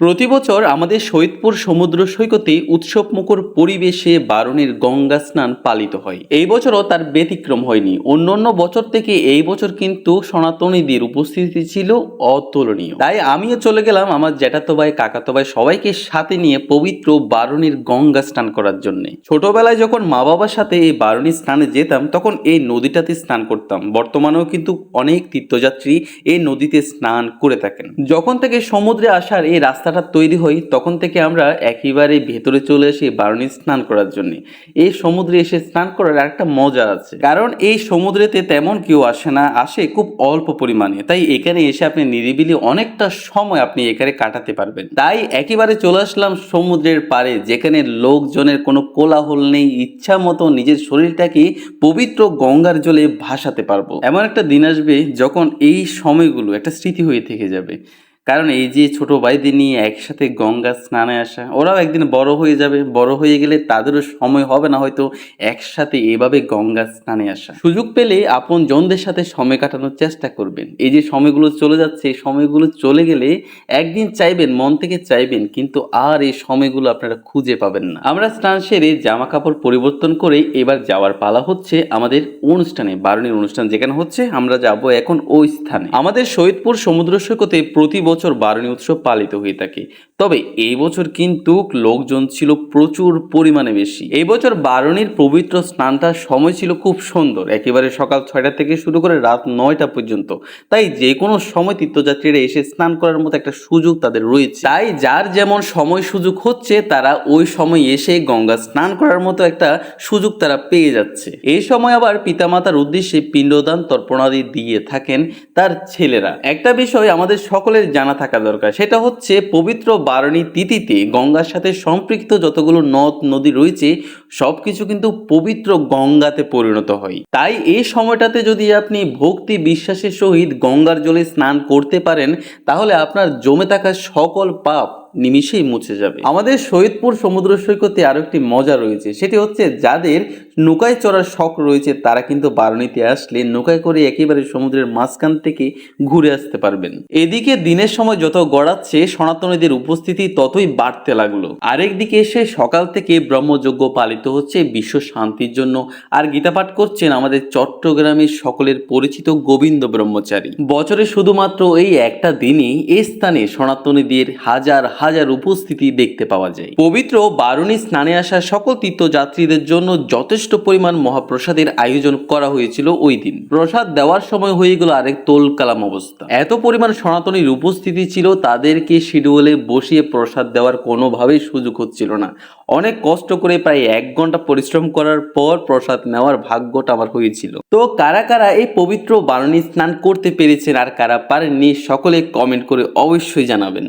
প্রতি বছর আমাদের সৈয়দপুর সমুদ্র সৈকতে উৎসবমুখর পরিবেশে বারণের গঙ্গা স্নান পালিত হয়। এই বছরও তার ব্যতিক্রম হয়নি। অন্যান্য বছর থেকে এই বছর কিন্তু সনাতনীদের উপস্থিতি ছিল অতুলনীয়। তাই আমিও চলে গেলাম আমার জ্যাঠাতো ভাই কাকাতো ভাই সবাইকে সাথে নিয়ে পবিত্র বারণীর গঙ্গা স্নান করার জন্য। ছোটবেলায় যখন মা বাবার সাথে এই বারণী স্নানে যেতাম, তখন এই নদীটাতে স্নান করতাম। বর্তমানেও কিন্তু অনেক তীর্থযাত্রী এই নদীতে স্নান করে থাকেন। যখন থেকে সমুদ্রে আসার এই রাস্তাটা তৈরি হয় তখন থেকে আমরা একেবারে ভেতরে চলে আসি বারণী স্নান করার জন্য। এই সমুদ্রে এসে স্নান করার একটা মজা আছে। কারণ এই সমুদ্রেতে তেমন কেউ আসে না, আসে খুব অল্প পরিমাণে। তাই এখানে এসে আপনি নিরিবিলি অনেকটা সময় আপনি এখানে কাটাতে পারবেন। তাই একেবারে চলে আসলাম সমুদ্রের পারে যেখানে লোকজনের কোনো কোলাহল নেই, ইচ্ছা মতো নিজের শরীরটাকে পবিত্র গঙ্গার জলে ভাসাতে পারব। এমন একটা দিন আসবে যখন এই সময়গুলো একটা স্মৃতি হয়ে থেকে যাবে। কারণ এই যে ছোট ভাইদের নিয়ে একসাথে গঙ্গা স্নানে আসা, ওরাও একদিন বড় হয়ে যাবে। বড় হয়ে গেলে তাদেরও সময় হবে না হয়তো একসাথে এভাবে গঙ্গা স্নানে আসা। সুযোগ পেলে আপন জনদের সাথে সময় কাটানোর চেষ্টা করবেন। এই যে সময়গুলো চলে যাচ্ছে, এই সময়গুলো চলে গেলে একদিন চাইবেন, মন থেকে চাইবেন, কিন্তু আর এই সময়গুলো আপনারা খুঁজে পাবেন না। আমরা স্নান সেরে জামা কাপড় পরিবর্তন করে এবার যাওয়ার পালা হচ্ছে আমাদের অনুষ্ঠানে, বারণীর অনুষ্ঠান যেখানে হচ্ছে, আমরা যাব এখন ওই স্থানে। আমাদের সৈয়দপুর সমুদ্র সৈকতে প্রতি বছর বারণী উৎসব পালিত হয়ে থাকে। তবে এই বছর কিন্তু লোকজন ছিল প্রচুর পরিমাণে বেশি। এই বছর বারণীর পবিত্র স্নানটার সময় ছিল খুব সুন্দর। একেবারে সকাল ছয়টা থেকে শুরু করে রাত নয়টা পর্যন্ত। তাই যে কোনো সময় তীর্থযাত্রীরা এসে স্নান করার মতো একটা সুযোগ তাদের রয়েছে। তাই যার যেমন সময় সুযোগ হচ্ছে, তারা ওই সময় এসে গঙ্গা স্নান করার মতো একটা সুযোগ তারা পেয়ে যাচ্ছে। এই সময় আবার পিতামাতার উদ্দেশ্যে পিণ্ডদান, তর্পণাদি দিয়ে থাকেন তার ছেলেরা। একটা বিষয় আমাদের সকলের জানা থাকা দরকার, সেটা হচ্ছে পবিত্র বারণী তিথিতে গঙ্গার সাথে সম্পৃক্ত যতগুলো নদ, নদী রয়েছে সব কিছু কিন্তু পবিত্র গঙ্গাতে পরিণত হয়। তাই এই সময়টাতে যদি আপনি ভক্তি বিশ্বাসের সহিত গঙ্গার জলে স্নান করতে পারেন, তাহলে আপনার জমে থাকা সকল পাপ নিমিষেই মুছে যাবে। আমাদের সৈয়দপুর সমুদ্র সৈকতে আরও একটি মজা রয়েছে, সেটি হচ্ছে যাদের নৌকায় চড়ার শখ রয়েছে, তারা কিন্তু বারণীতে আসলে নৌকায় করে একেবারে সমুদ্রের মাঝখান থেকে ঘুরে আসতে পারবেন। এদিকে দিনের সময় যত গড়াচ্ছে, সনাতনীদের উপস্থিতি ততই বাড়তে লাগল। আরেকদিকে এসে সকাল থেকে ব্রহ্মযজ্ঞ পালিত হচ্ছে, বিশ্ব শান্তির জন্য। আর গীতা পাঠ করছেন আমাদের চট্টগ্রামের সকলের পরিচিত গোবিন্দ ব্রহ্মচারী। বছরে শুধুমাত্র এই একটা দিনই এই স্থানে সনাতনীদের হাজার হাজার উপস্থিতি দেখতে পাওয়া যায়। পবিত্র বারুণী স্নানে আসা সকল তীর্থযাত্রীদের জন্য যথেষ্ট পরিমাণ মহাপ্রসাদের আয়োজন করা হয়েছিল ওই দিন। প্রসাদ দেওয়ার সময় হয়ে গেল আরেক তোল কালাম অবস্থা। এত পরিমাণ সনাতনীর উপস্থিতি ছিল, তাদেরকে শিডিউলে বসিয়ে প্রসাদ দেওয়ার কোনোভাবেই সুযোগ হচ্ছিল না। অনেক কষ্ট করে প্রায় এক ঘণ্টা পরিশ্রম করার পর প্রসাদ নেওয়ার ভাগ্যটা আমার হয়েছিল। তো কারা কারা এই পবিত্র বারণী স্নান করতে পেরেছেন আর কারা পারেননি, সকলে কমেন্ট করে অবশ্যই জানাবেন।